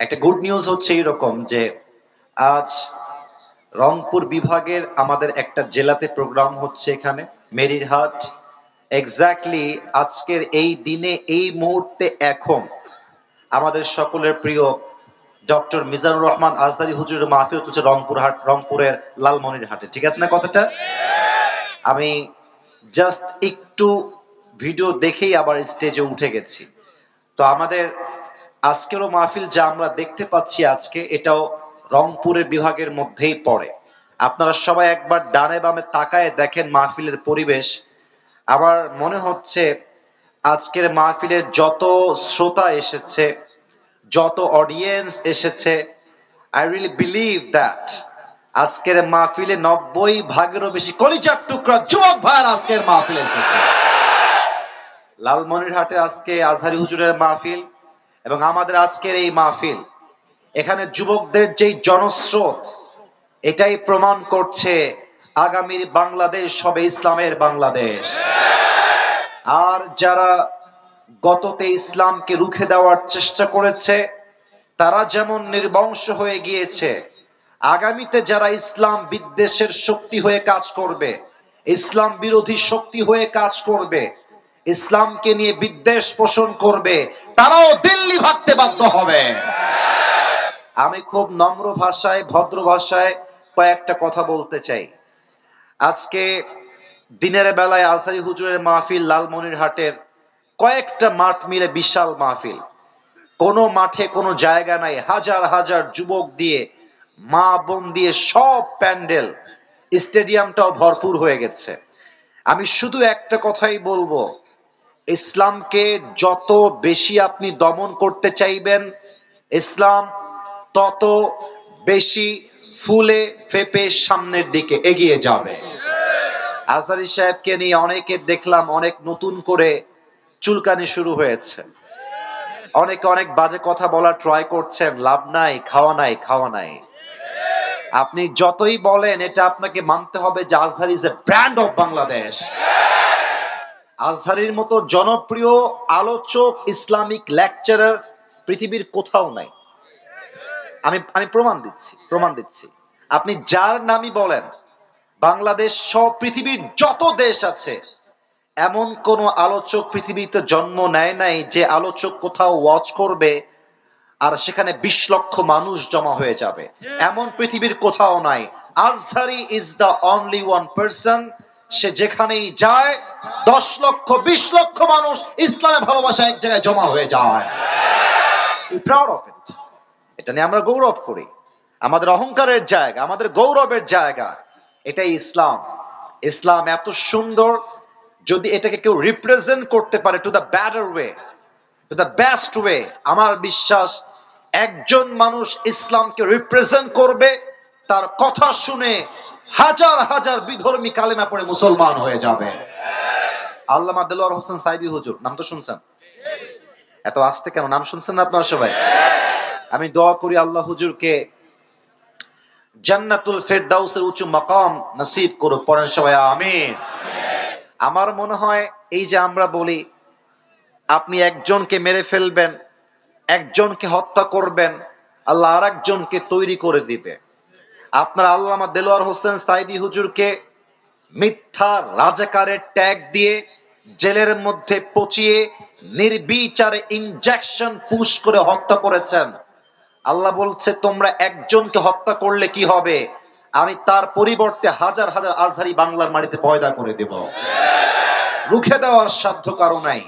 একটা good news হচ্ছে এরকম যে আজ রংপুর বিভাগের আমাদের একটা জেলাতে প্রোগ্রাম হচ্ছে এখানে, মেরিরহাট। এক্স্যাক্টলি আজকের এই দিনে, এই মুহূর্তে এখন আমাদের সকলের প্রিয় ডক্টর মিজানুর রহমান আজদারি হুজুরের মাহফিল হচ্ছে রংপুর হাট, রংপুরের লালমনির হাটে। ঠিক আছে না কথাটা? আমি জাস্ট একটু ভিডিও দেখেই আবার স্টেজে উঠে গেছি। তো আমাদের আজকেরও মাহফিল যা আমরা দেখতে পাচ্ছি আজকে, এটাও রংপুরের বিভাগের মধ্যেই পড়ে। আপনারা সবাই একবার ডানে বামে তাকায় দেখেন মাহফিলের পরিবেশ। আমার মনে হচ্ছে আজকের মাহফিলে যত শ্রোতা এসেছে, যত অডিয়েন্স এসেছে আই রিয়েলি বিলিভ দ্যাট আজকের মাহফিলে নব্বই ভাগেরও বেশি কলিজার টুকরা যুবক ভাইয়ের আজকের মাহফিলে এসেছে। লালমনিরহাটে আজকে আজহারি হুজুরের মাহফিল এবং আমাদের আজকের এই মাহফিল, এখানে যুবকদের যেই জনস্রোত, এটাই প্রমাণ করছে আগামীর বাংলাদেশ হবে ইসলামের বাংলাদেশ। আর যারা গততে ইসলামকে রুখে দেওয়ার চেষ্টা করেছে, তারা যেমন নির্বংশ হয়ে গিয়েছে, আগামীতে যারা ইসলাম বিদ্বেষের শক্তি হয়ে কাজ করবে, ইসলাম বিরোধী শক্তি হয়ে কাজ করবে ইসলামকে নিয়ে বিদ্বেষ পোষণ করবে, তারাও দিল্লি ভাগতে বাধ্য হবে। আমি খুব নম্র ভাষায়, ভদ্র ভাষায় কয়েকটা কথা বলতে চাই। আজকে দিনের বেলায় আজহারি হুজুরের মাহফিল লালমনিরহাটের কয়েকটা মাঠ মিলে বিশাল মাহফিল। কোনো মাঠে, কোনো জায়গা নাই। হাজার হাজার যুবক দিয়ে, মা বোন দিয়ে সব প্যান্ডেল, স্টেডিয়ামটাও ভরপুর হয়ে গেছে। আমি শুধু একটা কথাই বলব। ইসলামকে যত বেশি আপনি দমন করতে চাইবেন, ইসলাম তত বেশি ফুলে ফেপে সামনের দিকে এগিয়ে যাবে। আজারি সাহেবকে নিয়ে অনেকে দেখলাম অনেক নতুন করে চুলকানি শুরু হয়েছে। অনেকে অনেক বাজে কথা বলার ট্রাই করছেন, লাভ নাই, খাওয়া নাই খাওয়া নাই। আপনি যতই বলেন, এটা আপনাকে মানতে হবে যে Azhar is a brand of Bangladesh আজহারির মতো জনপ্রিয় আলোচক, ইসলামিক লেকচারার পৃথিবীর কোথাও নাই। আমি আমি প্রমাণ দিচ্ছি প্রমাণ দিচ্ছি। আপনি যার নামই বলেন, বাংলাদেশ সব পৃথিবীর যত দেশ আছে, এমন কোন আলোচক পৃথিবীতে জন্ম নেয় নাই যে আলোচক কোথাও ওয়াচ করবে আর সেখানে বিশ লক্ষ মানুষ জমা হয়ে যাবে। এমন পৃথিবীর কোথাও নাই। Azhari is the only one person সে যেখানেই যায় দশ লক্ষ, বিশ লক্ষ মানুষ ইসলামে ভালোবাসা এক জায়গায় জমা হয়ে যায়। এটা নিয়ে আমরা গৌরব করি। আমাদের অহংকারের জায়গা, আমাদের গৌরবের জায়গা, এটাই ইসলাম। ইসলাম এত সুন্দর, যদি এটাকে কেউ রিপ্রেজেন্ট করতে পারে to the better way to the best way আমার বিশ্বাস, একজন মানুষ ইসলামকে রিপ্রেজেন্ট করবে, তার কথা শুনে হাজার হাজার বিধর্মী কালেমা পড়ে মুসলমান হয়ে যাবে। আল্লামা দেলোয়ার হোসেন সাইদি হুজুর, নাম তো শুনছেন? এত কেন? নাম শুনছেন সবাই? আমি দোয়া করি আল্লাহ হুজুরকে জান্নাতুল ফেরদাউসের উঁচু মাকাম নসিব করুক, পড়েন সবাই আমার মনে হয় এই যে আমরা বলি, আপনি একজনকে মেরে ফেলবেন, একজনকে হত্যা করবেন, আল্লাহ আর একজনকে তৈরি করে দিবে। আপনার আল্লামা দেলোয়ার হোসেন সাইদি হুজুরকে মিথ্যা, রাজাকারের ট্যাগ দিয়ে জেলের মধ্যে পচিয়ে নির্বিচারে ইনজেকশন পুশ করে হত্যা করেছেন। আল্লাহ বলছে, তোমরা একজনকে হত্যা করলে কি হবে? আমি তার পরিবর্তে হাজার হাজার আজহারি বাংলার মাটিতে পয়দা করে দেব। রুখে দেওয়ার সাধ্য কারও নাই।